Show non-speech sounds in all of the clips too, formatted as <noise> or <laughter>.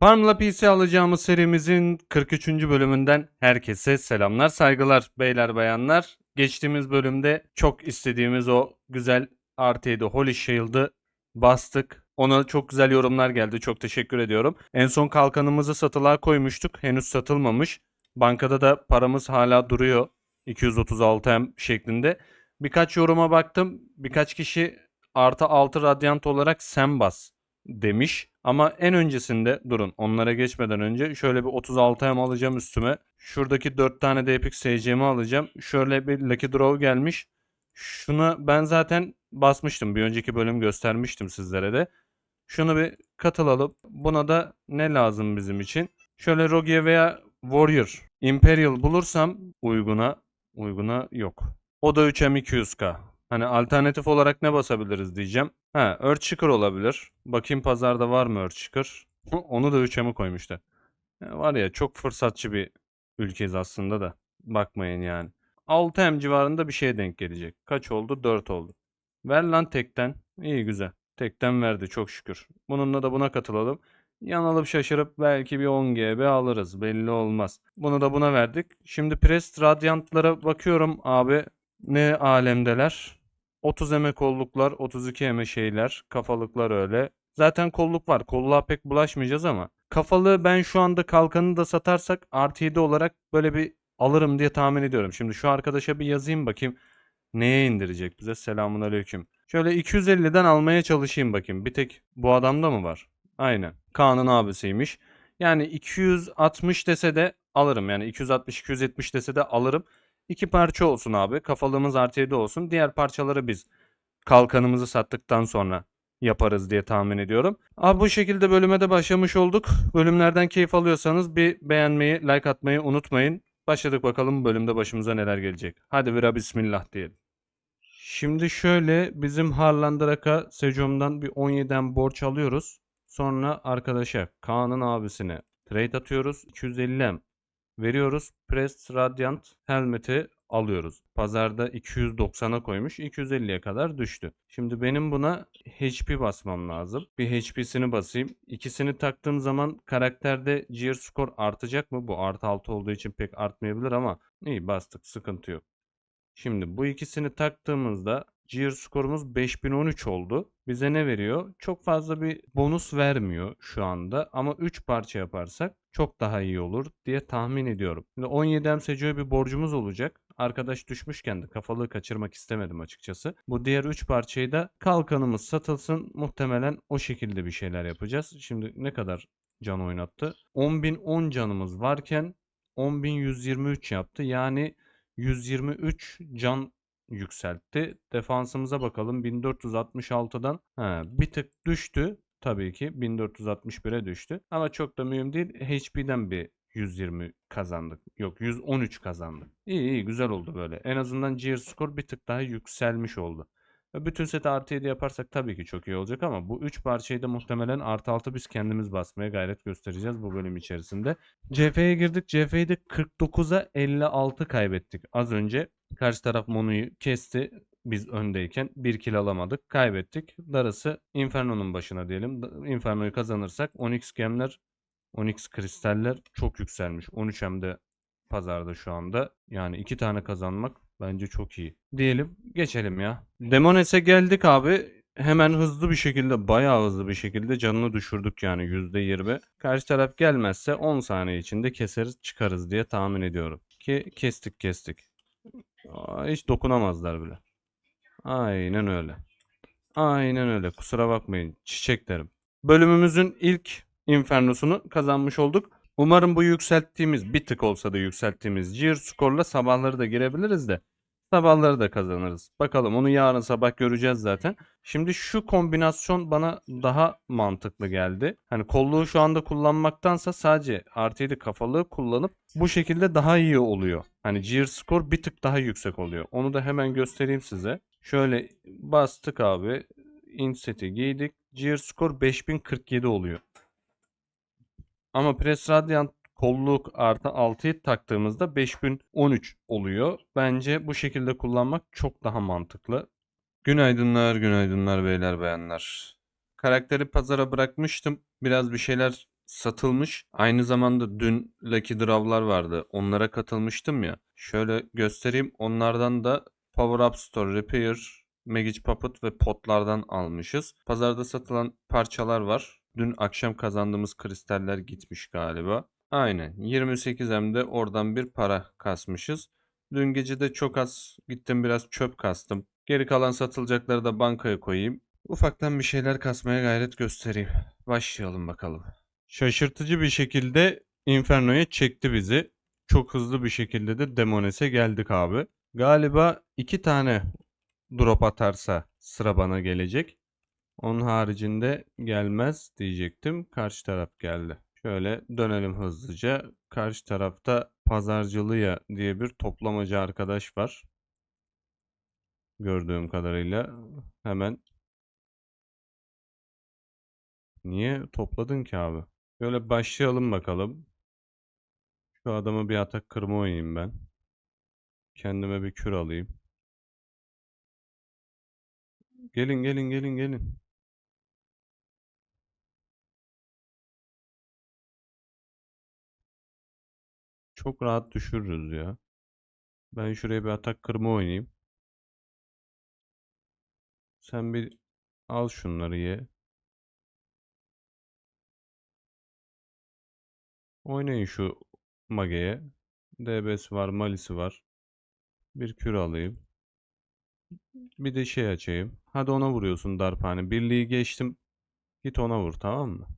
Farmla PC alacağımız serimizin 43. bölümünden herkese selamlar, saygılar beyler bayanlar. Geçtiğimiz bölümde çok istediğimiz o güzel artı 7 Holy Shield'ı bastık. Ona çok güzel yorumlar geldi. Çok teşekkür ediyorum. En son kalkanımızı satılığa koymuştuk. Henüz satılmamış. Bankada da paramız hala duruyor. 236M şeklinde. Birkaç yoruma baktım. Birkaç kişi artı 6 radyant olarak sen bas demiş. Ama en öncesinde durun onlara geçmeden önce şöyle bir 36 M alacağım üstüme. Şuradaki 4 tane de Epic SC'mi alacağım. Şöyle bir Lucky Draw gelmiş. Şuna ben zaten basmıştım. Bir önceki bölüm göstermiştim sizlere de. Şunu bir katılalım. Buna da ne lazım bizim için? Şöyle Rogue veya Warrior Imperial bulursam uyguna uyguna yok. O da 3M200K. Hani alternatif olarak ne basabiliriz diyeceğim. Ha, Earthshaker olabilir. Bakayım pazarda var mı Earthshaker? <laughs> Onu da 3M'e koymuşlar. Ya var ya çok fırsatçı bir ülkeyiz aslında da. Bakmayın yani. 6M civarında bir şeye denk gelecek. Kaç oldu? 4 oldu. Ver lan tekten. İyi güzel. Tekten verdi çok şükür. Bununla da buna katılalım. Yanılıp şaşırıp belki bir 10 GB alırız. Belli olmaz. Bunu da buna verdik. Şimdi Prest Radiant'lara bakıyorum abi. Ne alemdeler. 30 eme kolluklar, 32 eme şeyler, kafalıklar öyle. Zaten kolluk var. Kolluğa pek bulaşmayacağız ama. Kafalığı ben şu anda kalkanı da satarsak artı 7 olarak böyle bir alırım diye tahmin ediyorum. Şimdi şu arkadaşa bir yazayım bakayım. Neye indirecek bize? Selamun aleyküm. Şöyle 250'den almaya çalışayım bakayım. Bir tek bu adamda mı var? Aynen. Kaan'ın abisiymiş. Yani 260 dese de alırım. Yani 260-270 dese de alırım. İki parça olsun abi. Kafalığımız artı 7 olsun. Diğer parçaları biz kalkanımızı sattıktan sonra yaparız diye tahmin ediyorum. Abi bu şekilde bölüme de başlamış olduk. Bölümlerden keyif alıyorsanız bir beğenmeyi, like atmayı unutmayın. Başladık bakalım bölümde başımıza neler gelecek. Hadi vira bismillah diyelim. Şimdi şöyle bizim Harlandrak'a Sejom'dan bir 17'den borç alıyoruz. Sonra arkadaşa Kaan'ın abisine trade atıyoruz. 250M veriyoruz. Prest Radiant helmeti alıyoruz. Pazarda 290'a koymuş. 250'ye kadar düştü. Şimdi benim buna HP basmam lazım. Bir HP'sini basayım. İkisini taktığım zaman karakterde gear score artacak mı? Bu artı 6 olduğu için pek artmayabilir ama iyi bastık sıkıntı yok. Şimdi bu ikisini taktığımızda Gear skorumuz 5013 oldu. Bize ne veriyor? Çok fazla bir bonus vermiyor şu anda ama 3 parça yaparsak çok daha iyi olur diye tahmin ediyorum. Şimdi 17 MSC'ye bir borcumuz olacak. Arkadaş düşmüşken de kafalığı kaçırmak istemedim açıkçası. Bu diğer 3 parçayı da kalkanımız satılsın. Muhtemelen o şekilde bir şeyler yapacağız. Şimdi ne kadar can oynattı? 10.010 canımız varken 10.123 yaptı. Yani 123 can yükseltti. Defansımıza bakalım. 1466'dan ha, bir tık düştü. Tabii ki 1461'e düştü. Ama çok da mühim değil. HP'den bir 120 kazandık. Yok 113 kazandık. İyi iyi güzel oldu böyle. En azından Gear skor bir tık daha yükselmiş oldu. Ve Bütün seti artı 7 yaparsak tabii ki çok iyi olacak ama bu 3 parçayı da muhtemelen artı 6 biz kendimiz basmaya gayret göstereceğiz bu bölüm içerisinde. CF'ye girdik. CF'yi de 49'a 56 kaybettik az önce. Karşı taraf Monu'yu kesti. Biz öndeyken bir kill alamadık. Kaybettik. Darısı Inferno'nun başına diyelim. Inferno'yu kazanırsak Onyx gemler, Onyx kristaller çok yükselmiş. 13M'de pazarda şu anda. Yani iki tane kazanmak bence çok iyi. Diyelim geçelim ya. Demones'e geldik abi. Hemen hızlı bir şekilde bayağı hızlı bir şekilde canını düşürdük yani %20. Karşı taraf gelmezse 10 saniye içinde keseriz çıkarız diye tahmin ediyorum. Ki kestik kestik. Hiç dokunamazlar bile. Aynen öyle. Aynen öyle. Kusura bakmayın. Çiçek derim. Bölümümüzün ilk infernosunu kazanmış olduk. Umarım bu yükselttiğimiz bir tık olsa da yükselttiğimiz Gear skorla sabahları da girebiliriz de sabahları da kazanırız. Bakalım onu yarın sabah göreceğiz zaten. Şimdi şu kombinasyon bana daha mantıklı geldi. Hani kolluğu şu anda kullanmaktansa sadece artı 7 kafalığı kullanıp bu şekilde daha iyi oluyor. Hani Gear skor bir tık daha yüksek oluyor. Onu da hemen göstereyim size. Şöyle bastık abi. Inseti giydik. Gear skor 5047 oluyor. Ama Press Radiant kolluk artı 6'yı taktığımızda 5013 oluyor. Bence bu şekilde kullanmak çok daha mantıklı. Günaydınlar, günaydınlar beyler bayanlar. Karakteri pazara bırakmıştım. Biraz bir şeyler satılmış. Aynı zamanda dün Lucky Draw'lar vardı. Onlara katılmıştım ya. Şöyle göstereyim. Onlardan da Power Up Store, Repair, Magic Puppet ve potlardan almışız. Pazarda satılan parçalar var. Dün akşam kazandığımız kristaller gitmiş galiba. Aynen 28M'de oradan bir para kasmışız. Dün gece de çok az gittim biraz çöp kastım. Geri kalan satılacakları da bankaya koyayım. Ufaktan bir şeyler kasmaya gayret göstereyim. Başlayalım bakalım. Şaşırtıcı bir şekilde Inferno'ya çekti bizi. Çok hızlı bir şekilde de Demones'e geldik abi. Galiba iki tane drop atarsa sıra bana gelecek. Onun haricinde gelmez diyecektim. Karşı taraf geldi. Şöyle dönelim hızlıca. Karşı tarafta Pazarcılıya diye bir toplamacı arkadaş var. Gördüğüm kadarıyla hemen Niye topladın ki abi? Şöyle başlayalım bakalım. Şu adamı bir atak kırma oynayayım ben. Kendime bir kür alayım. Gelin gelin gelin gelin. Çok rahat düşürürüz ya. Ben şuraya bir atak kırma oynayayım. Sen bir al şunları ye. Oynayın şu Mage'ye. DB'si var, Mali'si var. Bir kür alayım. Bir de şey açayım. Hadi ona vuruyorsun darphane. Birliği geçtim. Git ona vur tamam mı?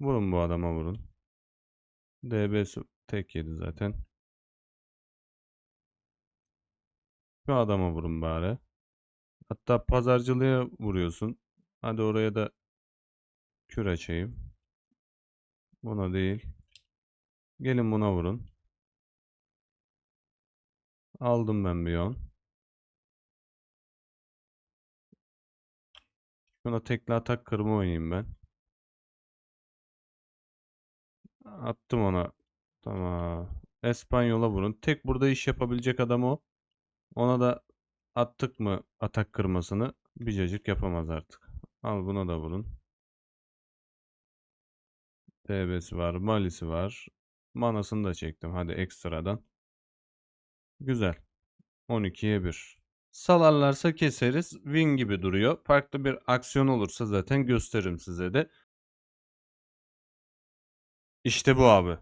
Vurun bu adama vurun. DB'si tek yedi zaten. Şu adama vurun bari. Hatta pazarcılığa vuruyorsun. Hadi oraya da kür açayım. Buna değil. Gelin buna vurun. Aldım ben bir yon. Şuna tekli atak kırma oynayayım ben. Attım ona. Tamam. Espanyol'a vurun. Tek burada iş yapabilecek adam o. Ona da attık mı atak kırmasını bir cacık yapamaz artık. Al buna da vurun. DB'si var. Mali'si var. Manasını da çektim. Hadi ekstradan. Güzel. 12'ye 1. Salarlarsa keseriz. Win gibi duruyor. Farklı bir aksiyon olursa zaten gösteririm size de. İşte bu abi.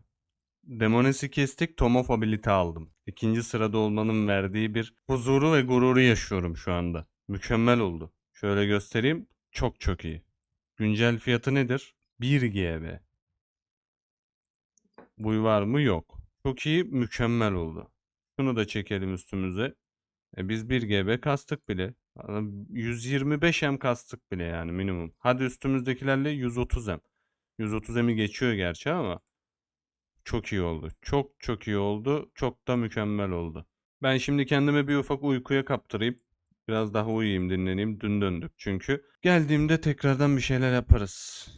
Demones'i kestik, Tom of Ability aldım. İkinci sırada olmanın verdiği bir huzuru ve gururu yaşıyorum şu anda. Mükemmel oldu. Şöyle göstereyim. Çok çok iyi. Güncel fiyatı nedir? 1 GB. Bu var mı? Yok. Çok iyi, mükemmel oldu. Şunu da çekelim üstümüze. E biz 1 GB kastık bile. 125 M kastık bile yani minimum. Hadi üstümüzdekilerle 130 M. 130 M'i geçiyor gerçi ama çok iyi oldu. Çok çok iyi oldu. Çok da mükemmel oldu. Ben şimdi kendime bir ufak uykuya kaptırayım. Biraz daha uyuyayım, dinleneyim. Dün döndük çünkü. Geldiğimde tekrardan bir şeyler yaparız.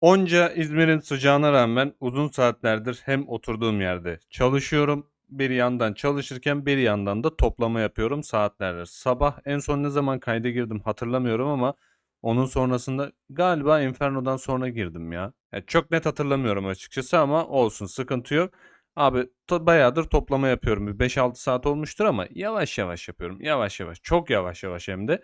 Onca İzmir'in sıcağına rağmen uzun saatlerdir hem oturduğum yerde çalışıyorum. Bir yandan çalışırken bir yandan da toplama yapıyorum saatlerdir. Sabah en son ne zaman kayda girdim hatırlamıyorum ama onun sonrasında galiba Inferno'dan sonra girdim ya. ya çok net hatırlamıyorum açıkçası ama olsun sıkıntı yok. Abi to- bayağıdır toplama yapıyorum. Bir 5-6 saat olmuştur ama yavaş yavaş yapıyorum. Yavaş yavaş. Çok yavaş yavaş hem de.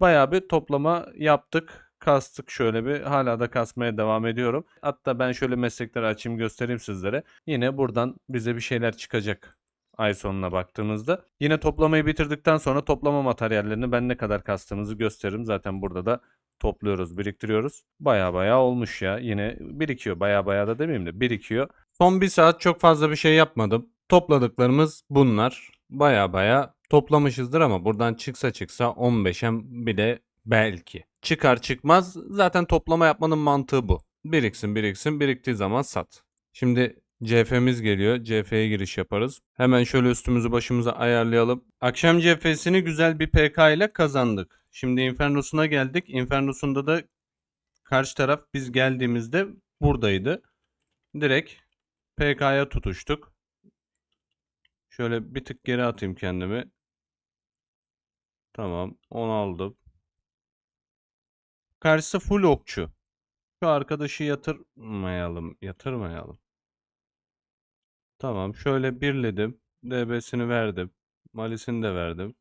Bayağı bir toplama yaptık. Kastık şöyle bir. Hala da kasmaya devam ediyorum. Hatta ben şöyle meslekleri açayım göstereyim sizlere. Yine buradan bize bir şeyler çıkacak ay sonuna baktığımızda. Yine toplamayı bitirdikten sonra toplama materyallerini ben ne kadar kastığımızı gösteririm. Zaten burada da topluyoruz, biriktiriyoruz. Baya baya olmuş ya. Yine birikiyor. Baya baya da demeyeyim de birikiyor. Son bir saat çok fazla bir şey yapmadım. Topladıklarımız bunlar. Baya baya toplamışızdır ama buradan çıksa çıksa 15'em bile belki. Çıkar çıkmaz zaten toplama yapmanın mantığı bu. Biriksin biriksin biriktiği zaman sat. Şimdi CF'miz geliyor. CF'ye giriş yaparız. Hemen şöyle üstümüzü başımıza ayarlayalım. Akşam CF'sini güzel bir PK ile kazandık. Şimdi Inferno'suna geldik. Inferno'sunda da karşı taraf biz geldiğimizde buradaydı. Direkt PK'ya tutuştuk. Şöyle bir tık geri atayım kendimi. Tamam. 10 aldım. Karşısı full okçu. Şu arkadaşı yatırmayalım. Yatırmayalım. Tamam. Şöyle birledim. DB'sini verdim. Malisini de verdim.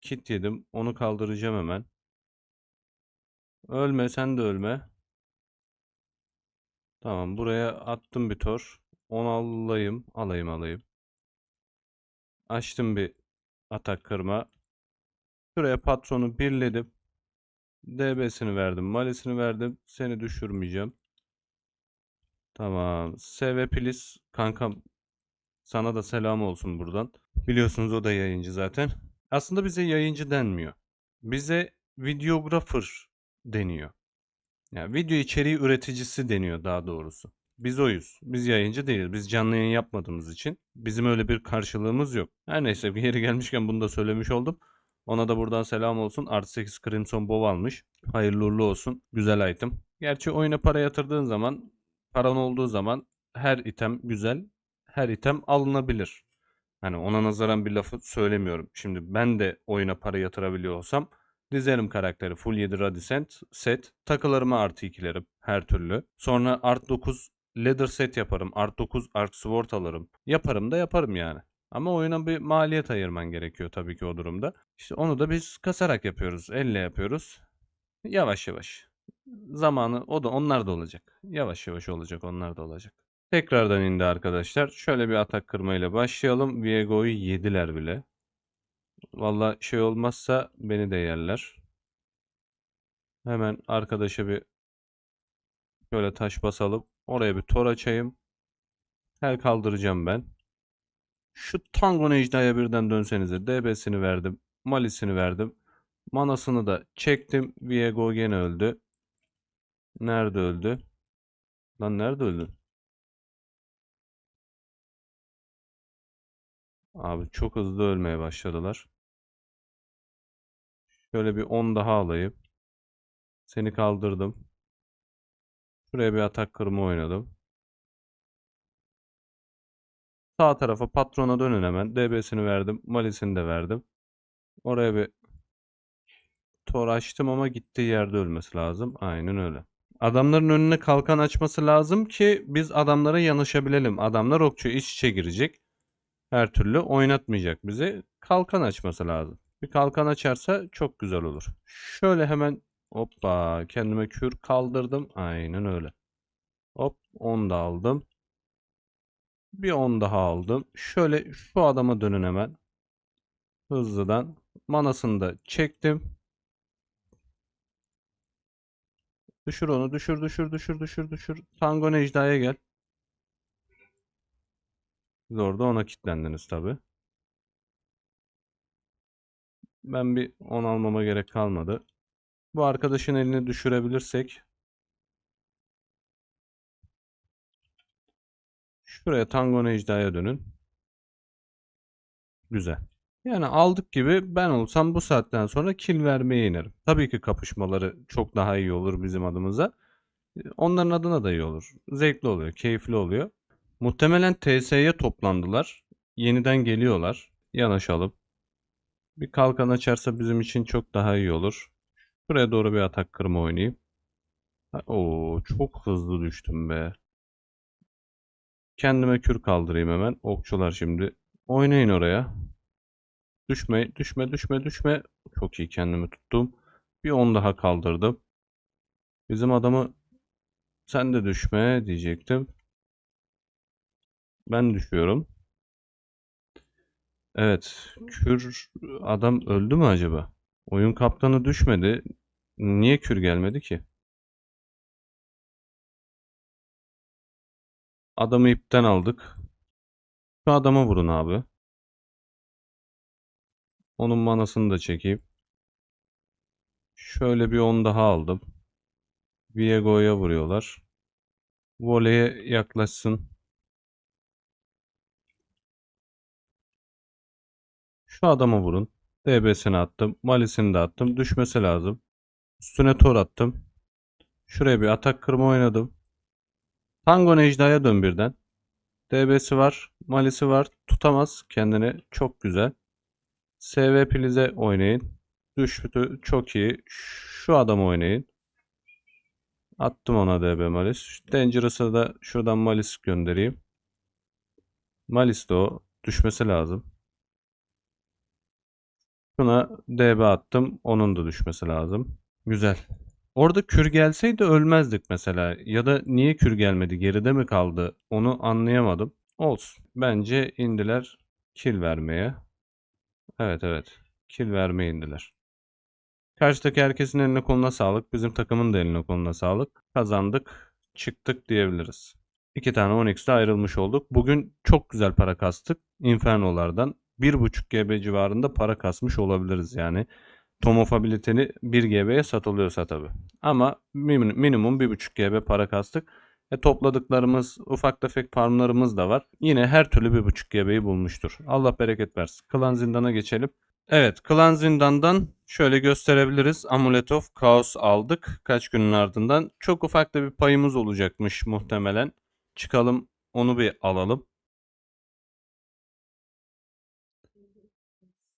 Kit yedim. Onu kaldıracağım hemen. Ölme sen de ölme. Tamam. Buraya attım bir tor. Onu alayım. Alayım alayım. Açtım bir atak kırma. Şuraya patronu birledim. DB'sini verdim. Malisini verdim. Seni düşürmeyeceğim. Tamam. SV Pilis kankam sana da selam olsun buradan. Biliyorsunuz o da yayıncı zaten. Aslında bize yayıncı denmiyor. Bize videographer deniyor. Yani video içeriği üreticisi deniyor daha doğrusu. Biz oyuz. Biz yayıncı değiliz. Biz canlı yayın yapmadığımız için bizim öyle bir karşılığımız yok. Her neyse <laughs> yeri gelmişken bunu da söylemiş oldum. Ona da buradan selam olsun. Artı 8 Crimson Bow almış. Hayırlı uğurlu olsun. Güzel item. Gerçi oyuna para yatırdığın zaman, paran olduğu zaman her item güzel. Her item alınabilir. Hani ona nazaran bir lafı söylemiyorum. Şimdi ben de oyuna para yatırabiliyor olsam dizerim karakteri full 7 Radicent set. Takılarımı artı ikilerim her türlü. Sonra art 9 leather set yaparım. Art 9 arc sword alırım. Yaparım da yaparım yani. Ama oyuna bir maliyet ayırman gerekiyor tabii ki o durumda. İşte onu da biz kasarak yapıyoruz. Elle yapıyoruz. Yavaş yavaş. Zamanı o da onlar da olacak. Yavaş yavaş olacak onlar da olacak. Tekrardan indi arkadaşlar. Şöyle bir atak kırmayla başlayalım. Viego'yu yediler bile. Valla şey olmazsa beni de yerler. Hemen arkadaşa bir şöyle taş basalım. Oraya bir tor açayım. Her kaldıracağım ben. Şu Tango Necda'ya birden dönsenize. DB'sini verdim. Malisini verdim. Manasını da çektim. Viego gene öldü. Nerede öldü? Lan nerede öldü? Abi çok hızlı ölmeye başladılar. Şöyle bir 10 daha alayım. Seni kaldırdım. Şuraya bir atak kırma oynadım. Sağ tarafa patrona dönün hemen. DB'sini verdim. Malisini de verdim. Oraya bir tor açtım ama gittiği yerde ölmesi lazım. Aynen öyle. Adamların önüne kalkan açması lazım ki biz adamlara yanaşabilelim. Adamlar okçu iç içe girecek. Her türlü oynatmayacak bizi. Kalkan açması lazım. Bir kalkan açarsa çok güzel olur. Şöyle hemen hoppa kendime kür kaldırdım. Aynen öyle. Hop 10 da aldım. Bir 10 daha aldım. Şöyle şu adama dönün hemen. Hızlıdan. Manasını da çektim. Düşür onu. Düşür düşür düşür düşür düşür. Tango Necda'ya gel. Siz orada ona kilitlendiniz tabi. Ben bir 10 almama gerek kalmadı. Bu arkadaşın elini düşürebilirsek Şuraya Tango Necda'ya dönün. Güzel. Yani aldık gibi ben olsam bu saatten sonra kill vermeye inerim. Tabii ki kapışmaları çok daha iyi olur bizim adımıza. Onların adına da iyi olur. Zevkli oluyor, keyifli oluyor. Muhtemelen TS'ye toplandılar. Yeniden geliyorlar. Yanaşalım. Bir kalkan açarsa bizim için çok daha iyi olur. Buraya doğru bir atak kırma oynayayım. Oo çok hızlı düştüm be. Kendime kür kaldırayım hemen. Okçular şimdi. Oynayın oraya. Düşme, düşme, düşme, düşme. Çok iyi kendimi tuttum. Bir 10 daha kaldırdım. Bizim adamı sen de düşme diyecektim. Ben düşüyorum. Evet. Kür adam öldü mü acaba? Oyun kaptanı düşmedi. Niye kür gelmedi ki? Adamı ipten aldık. Şu adama vurun abi. Onun manasını da çekeyim. Şöyle bir 10 daha aldım. Viego'ya vuruyorlar. Voley'e yaklaşsın. Şu adama vurun. DB'sini attım. Malisini de attım. Düşmesi lazım. Üstüne tor attım. Şuraya bir atak kırma oynadım. Tango Necda'ya dön birden. DB'si var. Malisi var. Tutamaz kendini. Çok güzel. SV oynayın. Düştü çok iyi. Şu adamı oynayın. Attım ona DB Malis. Dangerous'a da şuradan Malis göndereyim. Malis de o. Düşmesi lazım. Şuna DB attım. Onun da düşmesi lazım. Güzel. Orada kür gelseydi ölmezdik mesela. Ya da niye kür gelmedi? Geride mi kaldı? Onu anlayamadım. Olsun. Bence indiler kill vermeye. Evet evet. Kill vermeye indiler. Karşıdaki herkesin eline koluna sağlık. Bizim takımın da eline koluna sağlık. Kazandık. Çıktık diyebiliriz. İki tane 10x'de ayrılmış olduk. Bugün çok güzel para kastık. Inferno'lardan. 1.5 GB civarında para kasmış olabiliriz yani. Tomofabiliteni 1 GB'ye satılıyorsa tabi. Ama min- minimum 1.5 GB para kastık. E, topladıklarımız, ufak tefek farmlarımız da var. Yine her türlü 1.5 GB'yi bulmuştur. Allah bereket versin. Klan zindana geçelim. Evet, Klan Zindan'dan şöyle gösterebiliriz. Amulet of Chaos aldık kaç günün ardından. Çok ufak da bir payımız olacakmış muhtemelen. Çıkalım onu bir alalım.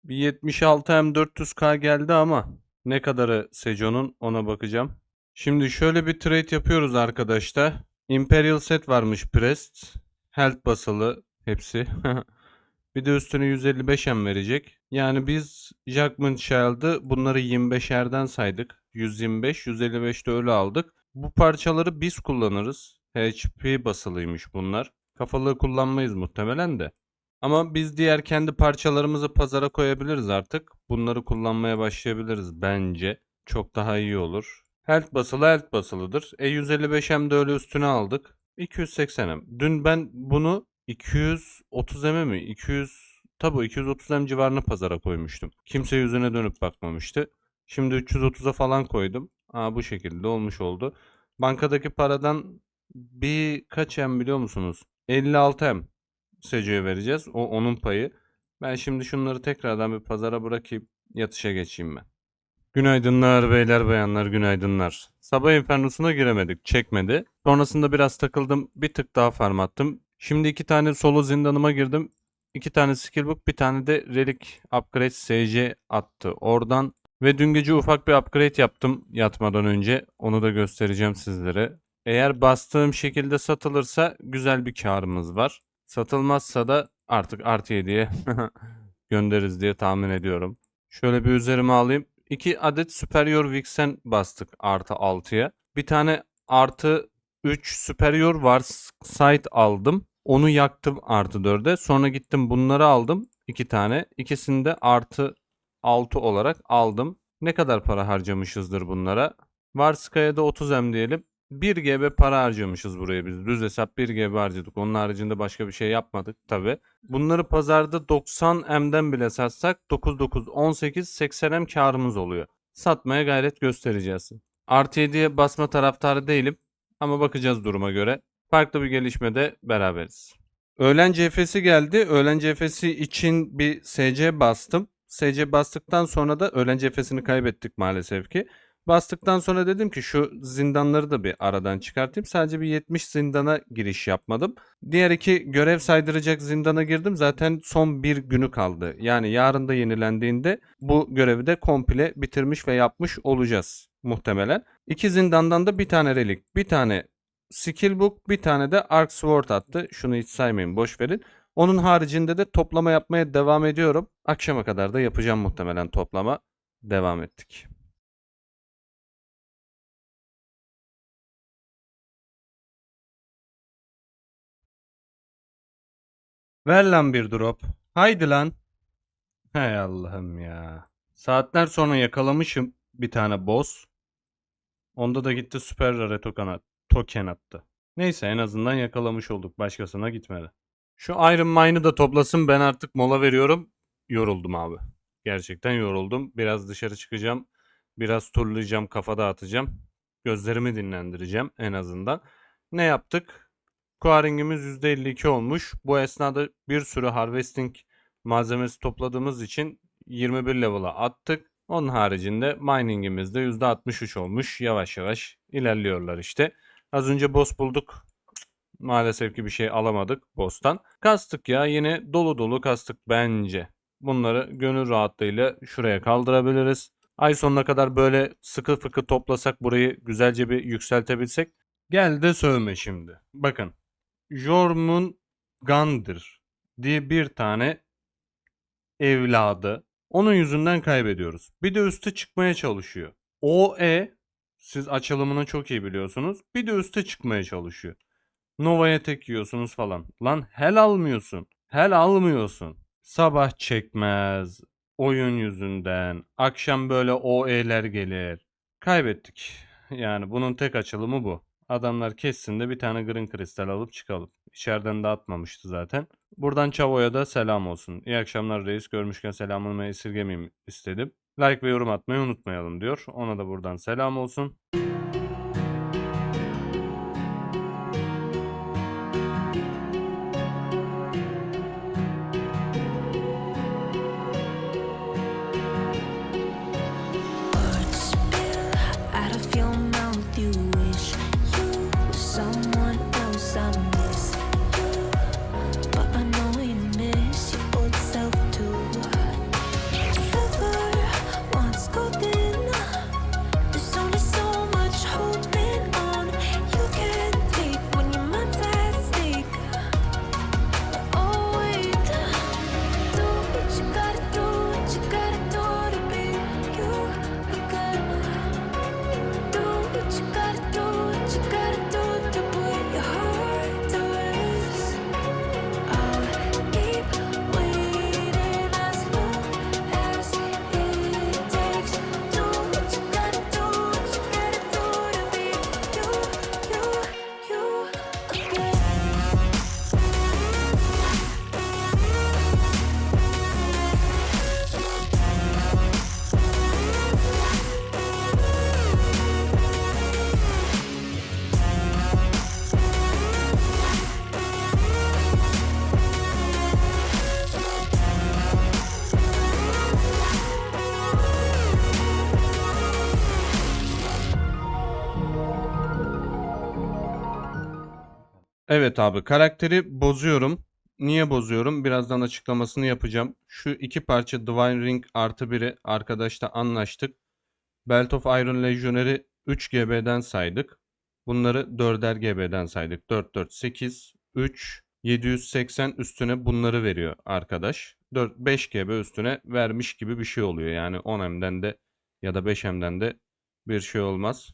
Bir 76 M400K geldi ama ne kadarı Sejo'nun ona bakacağım. Şimdi şöyle bir trade yapıyoruz arkadaşlar. Imperial set varmış Prest. Health basılı hepsi. <laughs> bir de üstüne 155 M verecek. Yani biz Jackman Child'ı bunları 25'erden saydık. 125, 155 de öyle aldık. Bu parçaları biz kullanırız. HP basılıymış bunlar. Kafalığı kullanmayız muhtemelen de. Ama biz diğer kendi parçalarımızı pazara koyabiliriz artık. Bunları kullanmaya başlayabiliriz bence. Çok daha iyi olur. Health basılı health basılıdır. E 155M de öyle üstüne aldık. 280M. Dün ben bunu 230M mi? 200 tabu 230M civarına pazara koymuştum. Kimse yüzüne dönüp bakmamıştı. Şimdi 330'a falan koydum. Aa, bu şekilde olmuş oldu. Bankadaki paradan bir kaç M biliyor musunuz? 56M. Seco'ya vereceğiz. O onun payı. Ben şimdi şunları tekrardan bir pazara bırakayım yatışa geçeyim ben. Günaydınlar beyler bayanlar günaydınlar. Sabah infernosuna giremedik çekmedi. Sonrasında biraz takıldım bir tık daha farm attım. Şimdi iki tane solo zindanıma girdim. İki tane skillbook bir tane de relik upgrade SC attı oradan. Ve dün gece ufak bir upgrade yaptım yatmadan önce. Onu da göstereceğim sizlere. Eğer bastığım şekilde satılırsa güzel bir karımız var. Satılmazsa da artık artı 7'ye <laughs> göndeririz diye tahmin ediyorum. Şöyle bir üzerime alayım. 2 adet Superior Vixen bastık artı 6'ya. Bir tane artı 3 Superior Warsight aldım. Onu yaktım artı 4'e. Sonra gittim bunları aldım. 2 tane. İkisini de artı 6 olarak aldım. Ne kadar para harcamışızdır bunlara? Varskaya da 30M diyelim. 1 GB para harcamışız buraya biz. Düz hesap 1 GB harcadık. Onun haricinde başka bir şey yapmadık tabi. Bunları pazarda 90 M'den bile satsak 99, 18, 80 M karımız oluyor. Satmaya gayret göstereceğiz. Artı 7'ye basma taraftarı değilim. Ama bakacağız duruma göre. Farklı bir gelişmede beraberiz. Öğlen CF'si geldi. Öğlen CF'si için bir SC bastım. SC bastıktan sonra da öğlen CF'sini kaybettik maalesef ki. Bastıktan sonra dedim ki şu zindanları da bir aradan çıkartayım. Sadece bir 70 zindana giriş yapmadım. Diğer iki görev saydıracak zindana girdim. Zaten son bir günü kaldı. Yani yarın da yenilendiğinde bu görevi de komple bitirmiş ve yapmış olacağız muhtemelen. İki zindandan da bir tane relik, bir tane skillbook, bir tane de arc sword attı. Şunu hiç saymayın boş verin. Onun haricinde de toplama yapmaya devam ediyorum. Akşama kadar da yapacağım muhtemelen toplama. Devam ettik. Ver lan bir drop. Haydi lan. Hay Allah'ım ya. Saatler sonra yakalamışım bir tane boss. Onda da gitti süper rare token, token attı. Neyse en azından yakalamış olduk. Başkasına gitmedi. Şu Iron Mine'ı da toplasın. Ben artık mola veriyorum. Yoruldum abi. Gerçekten yoruldum. Biraz dışarı çıkacağım. Biraz turlayacağım. Kafa dağıtacağım. Gözlerimi dinlendireceğim en azından. Ne yaptık? Quarring'imiz %52 olmuş. Bu esnada bir sürü harvesting malzemesi topladığımız için 21 level'a attık. Onun haricinde mining'imiz de %63 olmuş. Yavaş yavaş ilerliyorlar işte. Az önce boss bulduk. Maalesef ki bir şey alamadık boss'tan. Kastık ya yine dolu dolu kastık bence. Bunları gönül rahatlığıyla şuraya kaldırabiliriz. Ay sonuna kadar böyle sıkı fıkı toplasak burayı güzelce bir yükseltebilsek. Gel de sövme şimdi. Bakın. Jormungandr diye bir tane evladı. Onun yüzünden kaybediyoruz. Bir de üste çıkmaya çalışıyor. OE siz açılımını çok iyi biliyorsunuz. Bir de üste çıkmaya çalışıyor. Nova'ya tek yiyorsunuz falan. Lan hel almıyorsun. Hel almıyorsun. Sabah çekmez. Oyun yüzünden. Akşam böyle OE'ler gelir. Kaybettik. Yani bunun tek açılımı bu. Adamlar kessin de bir tane green kristal alıp çıkalım. İçeriden de atmamıştı zaten. Buradan Çavo'ya da selam olsun. İyi akşamlar reis. Görmüşken selamımı esirgemeyeyim istedim. Like ve yorum atmayı unutmayalım diyor. Ona da buradan selam olsun. Evet abi karakteri bozuyorum. Niye bozuyorum? Birazdan açıklamasını yapacağım. Şu iki parça Divine Ring artı biri arkadaşla anlaştık. Belt of Iron Legionnaire 3 GB'den saydık. Bunları 4'er GB'den saydık. 4 4 8 3 780 üstüne bunları veriyor arkadaş. 4 5 GB üstüne vermiş gibi bir şey oluyor. Yani 10M'den de ya da 5M'den de bir şey olmaz.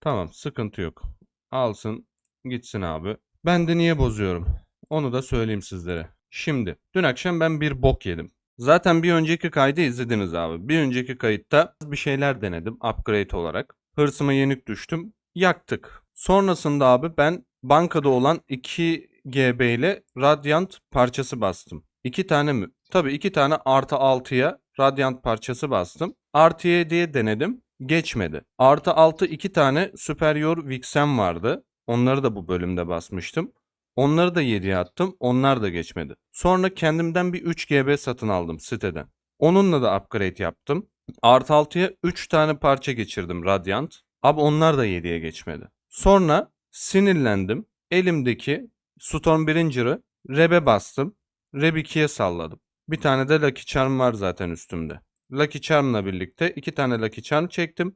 Tamam sıkıntı yok. Alsın gitsin abi. Ben de niye bozuyorum? Onu da söyleyeyim sizlere. Şimdi dün akşam ben bir bok yedim. Zaten bir önceki kaydı izlediniz abi. Bir önceki kayıtta bir şeyler denedim upgrade olarak. Hırsıma yenik düştüm. Yaktık. Sonrasında abi ben bankada olan 2 GB ile Radiant parçası bastım. 2 tane mi? Tabii 2 tane artı 6'ya Radiant parçası bastım. Artı 7'ye denedim. Geçmedi. Artı 6 2 tane Superior Vixen vardı. Onları da bu bölümde basmıştım. Onları da 7'ye attım. Onlar da geçmedi. Sonra kendimden bir 3 GB satın aldım siteden. Onunla da upgrade yaptım. Artı 6'ya 3 tane parça geçirdim Radiant. Abi onlar da 7'ye geçmedi. Sonra sinirlendim. Elimdeki Stormbringer'ı Reb'e bastım. Reb 2'ye salladım. Bir tane de Lucky Charm var zaten üstümde. Lucky Charm'la birlikte iki tane Lucky Charm çektim.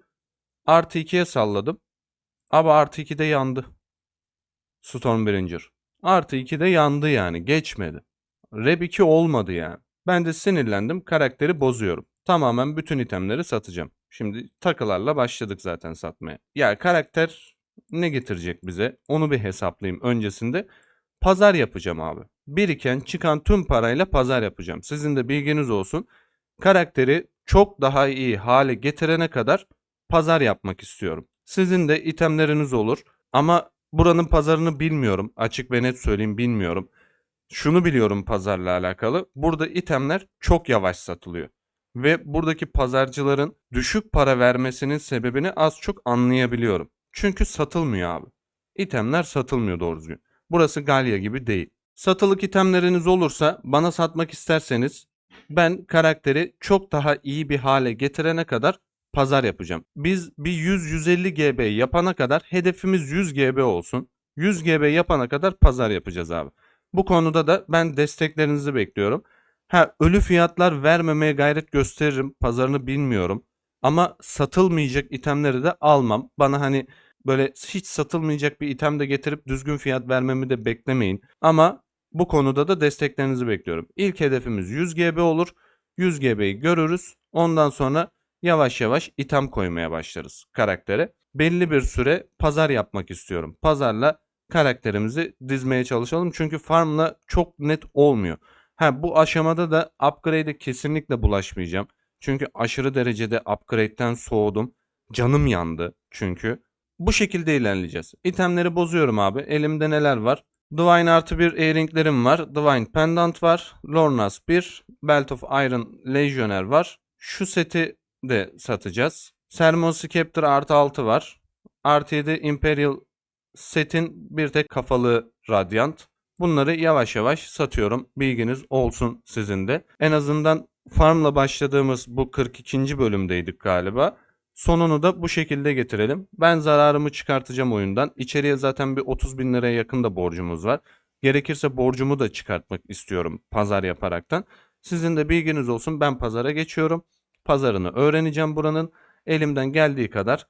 Artı 2'ye salladım. Abi artı 2'de yandı. Stormbringer. Artı 2'de yandı yani. Geçmedi. Reb 2 olmadı yani. Ben de sinirlendim. Karakteri bozuyorum. Tamamen bütün itemleri satacağım. Şimdi takılarla başladık zaten satmaya. Ya karakter ne getirecek bize? Onu bir hesaplayayım öncesinde. Pazar yapacağım abi. Biriken çıkan tüm parayla pazar yapacağım. Sizin de bilginiz olsun. Karakteri çok daha iyi hale getirene kadar pazar yapmak istiyorum. Sizin de itemleriniz olur ama buranın pazarını bilmiyorum. Açık ve net söyleyeyim bilmiyorum. Şunu biliyorum pazarla alakalı. Burada itemler çok yavaş satılıyor. Ve buradaki pazarcıların düşük para vermesinin sebebini az çok anlayabiliyorum. Çünkü satılmıyor abi. İtemler satılmıyor doğru düzgün. Burası Galya gibi değil. Satılık itemleriniz olursa bana satmak isterseniz ben karakteri çok daha iyi bir hale getirene kadar pazar yapacağım. Biz bir 100-150 GB yapana kadar hedefimiz 100 GB olsun. 100 GB yapana kadar pazar yapacağız abi. Bu konuda da ben desteklerinizi bekliyorum. Ha ölü fiyatlar vermemeye gayret gösteririm. Pazarını bilmiyorum. Ama satılmayacak itemleri de almam. Bana hani böyle hiç satılmayacak bir item de getirip düzgün fiyat vermemi de beklemeyin. Ama bu konuda da desteklerinizi bekliyorum. İlk hedefimiz 100 GB olur. 100 GB'yi görürüz. Ondan sonra yavaş yavaş item koymaya başlarız karaktere. Belli bir süre pazar yapmak istiyorum. Pazarla karakterimizi dizmeye çalışalım. Çünkü farmla çok net olmuyor. Ha bu aşamada da upgrade'e kesinlikle bulaşmayacağım. Çünkü aşırı derecede upgrade'den soğudum. Canım yandı çünkü. Bu şekilde ilerleyeceğiz. İtemleri bozuyorum abi. Elimde neler var? Divine artı bir earringlerim var. Divine Pendant var. Lornas 1. Belt of Iron Legionnaire var. Şu seti de satacağız. Sermon Scepter artı 6 var. Artı 7 Imperial setin bir tek kafalı Radiant. Bunları yavaş yavaş satıyorum. Bilginiz olsun sizin de. En azından farmla başladığımız bu 42. bölümdeydik galiba. Sonunu da bu şekilde getirelim. Ben zararımı çıkartacağım oyundan. İçeriye zaten bir 30 bin liraya yakın da borcumuz var. Gerekirse borcumu da çıkartmak istiyorum pazar yaparaktan. Sizin de bilginiz olsun ben pazara geçiyorum. Pazarını öğreneceğim buranın. Elimden geldiği kadar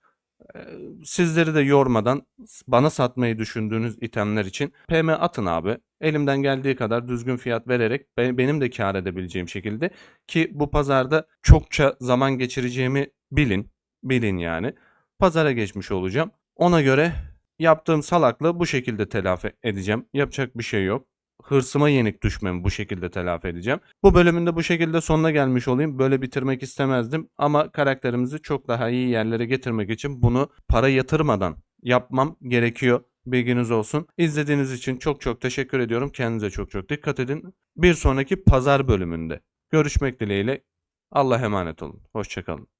e, sizleri de yormadan bana satmayı düşündüğünüz itemler için PM atın abi. Elimden geldiği kadar düzgün fiyat vererek be- benim de kar edebileceğim şekilde ki bu pazarda çokça zaman geçireceğimi bilin. Bilin yani. Pazara geçmiş olacağım. Ona göre yaptığım salaklığı bu şekilde telafi edeceğim. Yapacak bir şey yok. Hırsıma yenik düşmemi bu şekilde telafi edeceğim. Bu bölümün de bu şekilde sonuna gelmiş olayım. Böyle bitirmek istemezdim ama karakterimizi çok daha iyi yerlere getirmek için bunu para yatırmadan yapmam gerekiyor. Bilginiz olsun. İzlediğiniz için çok çok teşekkür ediyorum. Kendinize çok çok dikkat edin. Bir sonraki pazar bölümünde görüşmek dileğiyle. Allah emanet olun. Hoşçakalın.